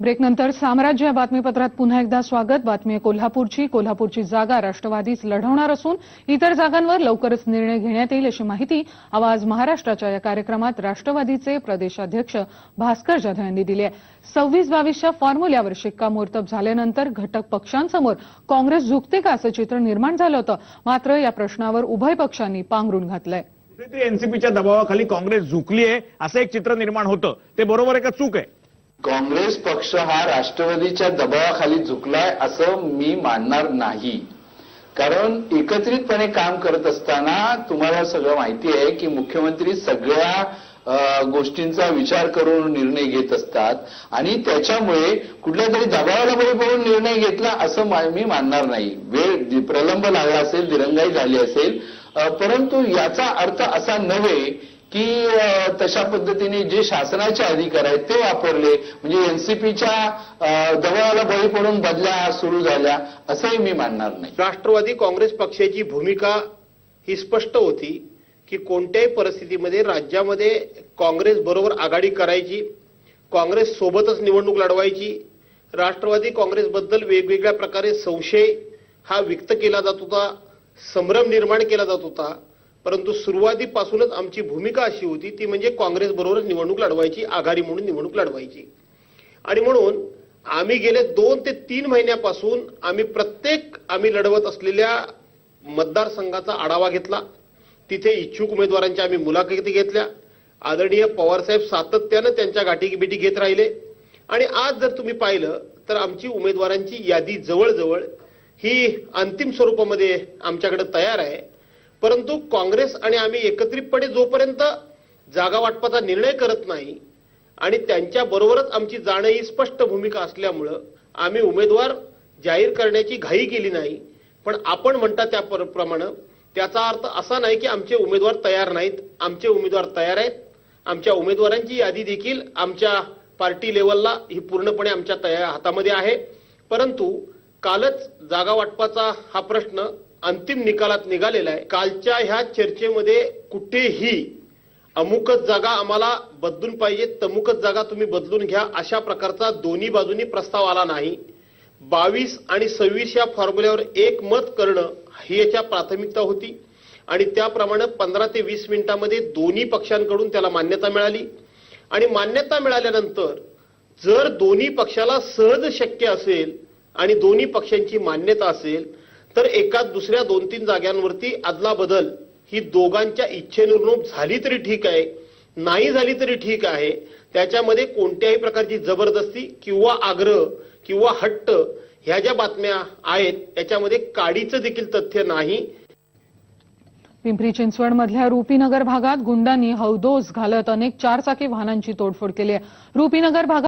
ब्रेकनंतर साम्राज्य या बातमीपत्रात पुन्हा एकदा स्वागत. बातमी आहे कोल्हापूरची. कोल्हापूरची जागा राष्ट्रवादीच लढवणार असून इतर जागांवर लवकरच निर्णय घेण्यात येईल अशी माहिती आवाज महाराष्ट्राच्या या कार्यक्रमात राष्ट्रवादीचे प्रदेशाध्यक्ष भास्कर जाधव यांनी दिली आहे. सव्वीस बावीसच्या फॉर्म्युल्यावर शिक्कामोर्तब झाल्यानंतर घटक पक्षांसमोर काँग्रेस झुकते का असं चित्र निर्माण झालं होतं? मात्र या प्रश्नावर उभय पक्षांनी पांघरून घातलंय. एनसीपीच्या दबावाखाली काँग्रेस झुकली आहे असं एक चित्र निर्माण होतं. ते बरोबर आहे का चूक आहे? काँग्रेस पक्ष हा राष्ट्रवादीच्या दबावाखाली झुकलाय असं मी मानणार नाही. कारण एकत्रितपणे काम करत असताना तुम्हाला सगळं माहिती आहे की मुख्यमंत्री सगळ्या गोष्टींचा विचार करून निर्णय घेत असतात. आणि त्याच्यामुळे कुठल्या तरी दबावाला बळी पडून निर्णय घेतला असं मी मानणार नाही. वेळ प्रलंब लागला असेल दिरंगाई झाली असेल. परंतु याचा अर्थ असा नव्हे की तशा पद्धतीने जे शासनाचे अधिकार आहेत ते वापरले. म्हणजे एनसीपीच्या दबावाला बळी पडून बदल्या सुरू झाल्या असंही मी मानणार नाही. राष्ट्रवादी काँग्रेस पक्षाची भूमिका ही स्पष्ट होती की कोणत्याही परिस्थितीमध्ये राज्यामध्ये काँग्रेस बरोबर आघाडी करायची काँग्रेस सोबतच निवडणूक लढवायची राष्ट्रवादी काँग्रेसबद्दल वेगवेगळ्या प्रकारे संशय हा व्यक्त केला जात होता संभ्रम निर्माण केला जात होता परंतु सुरुवातीपासूनच आमची भूमिका अशी होती ती म्हणजे काँग्रेस बरोबरच निवडणूक लढवायची आघाडी म्हणून निवडणूक लढवायची. आणि म्हणून आम्ही गेले दोन ते तीन महिन्यापासून आम्ही प्रत्येक आम्ही लढवत असलेल्या मतदारसंघाचा आढावा घेतला. तिथे इच्छुक उमेदवारांच्या आम्ही मुलाखती घेतल्या. आदरणीय पवारसाहेब सातत्यानं त्यांच्या गाठीबिटी घेत राहिले. आणि आज जर तुम्ही पाहिलं तर आमची उमेदवारांची यादी जवळजवळ ही अंतिम स्वरूपामध्ये आमच्याकडे तयार आहे. परंतु काँग्रेस आणि आम्ही एकत्रितपणे जोपर्यंत जागा वाटपाचा निर्णय करत नाही आणि त्यांच्या बरोबरच आमची जाणं ही स्पष्ट भूमिका असल्यामुळं आम्ही उमेदवार जाहीर करण्याची घाई केली नाही. पण आपण म्हणता त्याप्रमाणे त्याचा अर्थ असा नाही की आमचे उमेदवार तयार नाहीत. आमचे उमेदवार तयार आहेत. आमच्या उमेदवारांची यादी देखील आमच्या पार्टी लेवलला ही पूर्णपणे आमच्या तया हातामध्ये आहे. परंतु कालच जागा वाटपाचा हा प्रश्न अंतिम निकालात निघालेला आहे. कालच्या ह्या चर्चेमध्ये कुठेही अमुकच जागा आम्हाला बदलून पाहिजे तमुकच जागा तुम्ही बदलून घ्या अशा प्रकारचा दोन्ही बाजूनी प्रस्ताव आला नाही. बावीस आणि सव्वीस या फॉर्म्युल्यावर एक मत करणं ही याच्या प्राथमिकता होती. आणि त्याप्रमाणे पंधरा ते वीस मिनिटांमध्ये दोन्ही पक्षांकडून त्याला मान्यता मिळाली. आणि मान्यता मिळाल्यानंतर जर दोन्ही पक्षाला सहज शक्य असेल आणि दोन्ही पक्षांची मान्यता असेल तर एका दुसऱ्या दोन तीन जाग्यांवरती अदला बदल ही दोघांच्या इच्छेनुरूप झाली तरी ठीक आहे नाही झाली तरी ठीक आहे. त्याच्यामध्ये कोणत्याही प्रकारची जबरदस्ती किंवा आग्रह किंवा हट्ट ह्या ज्या बातम्या आहेत त्याच्यामध्ये काडीचं देखील तथ्य नाही. पिंपरी चिंचवडमधल्या रुपीनगर भागात गुंडांनी हौदोस घालत अनेक चारचाकी वाहनांची तोडफोड केली आहे. रुपीनगर भागात